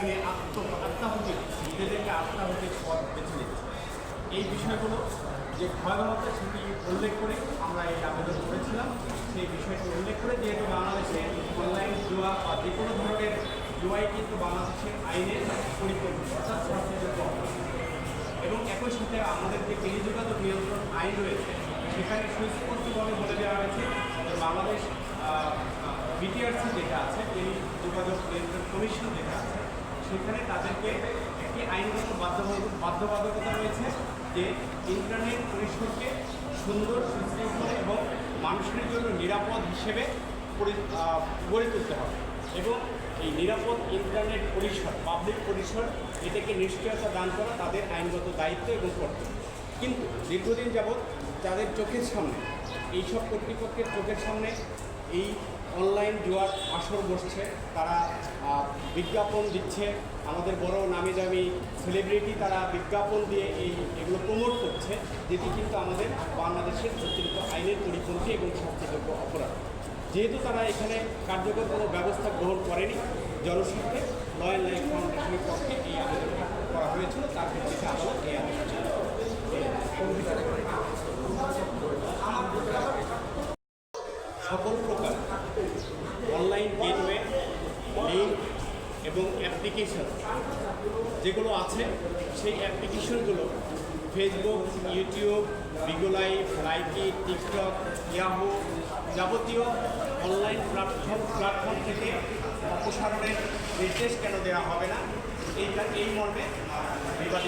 এখানে আত্ম আত্মাহুতি নিজেদেরকে আত্মাহুতির পথ বেছে নিচ্ছে এই বিষয়গুলো যে ভয়াবহতা সেটি উল্লেখ করে আমরা এই আবেদন করেছিলাম। সেই বিষয়টি উল্লেখ করে যেহেতু বাংলাদেশে অনলাইন জুয়া বা যে কোনো ধরনের জুয়াই কিন্তু বাংলাদেশের আইনের পরিপন্থী অর্থাৎ শাস্তিযোগ্য এবং একই সাথে আমাদের যে টেলিযোগাযোগ নিয়ন্ত্রণ আইন রয়েছে, সেখানে সুস্পষ্টভাবে বলে দেওয়া হয়েছে যে বাংলাদেশ বিটিআরসি যেটা আছে, টেলিযোগাযোগ নিয়ন্ত্রণ কমিশন যেটা আছে সেখানে তাদেরকে একটি আইনগত বাধ্যবাধক বাধ্যবাধকতা রয়েছে যে ইন্টারনেট পরিসরকে সুন্দর, সুশৃঙ্খল এবং মানুষের জন্য নিরাপদ হিসেবে গড়ে তুলতে হবে। এবং এই নিরাপদ ইন্টারনেট পরিসর পাবলিক পরিসর এটাকে নিশ্চয়তা দান করা তাদের আইনগত দায়িত্ব এবং কর্তব্য। কিন্তু দীর্ঘদিন যাবৎ তাদের চোখের সামনে, এইসব কর্তৃপক্ষের চোখের সামনে এই অনলাইন জুয়ার আসর বসছে। তারা বিজ্ঞাপন দিচ্ছে। আমাদের বড় নামি দামি সেলিব্রিটি তারা বিজ্ঞাপন দিয়ে এই এগুলো প্রমোট করছে, যেটি কিন্তু আমাদের বাংলাদেশের প্রচলিত আইনের পরিপন্থী এবং শাস্তিযোগ্য অপরাধ। যেহেতু তারা এখানে কার্যকর কোনো ব্যবস্থা গ্রহণ করেনি, জনস্বার্থে ল লাইফ ফাউন্ডেশনের পক্ষে এই আবেদনটি করা হয়েছিল, তার ভিত্তিতে আদালত এই আবেদন সকল প্রকার অনলাইন গেটওয়ে লিঙ্ক এবং অ্যাপ্লিকেশন যেগুলো আছে, সেই অ্যাপ্লিকেশনগুলো Facebook YouTube Bigo Live Likee TikTok Yahoo যাবতীয় অনলাইন প্ল্যাটফর্ম প্ল্যাটফর্ম থেকে অপসারণের নির্দেশ কেন দেওয়া হবে না? এইটা, এই মর্মে বিবাদ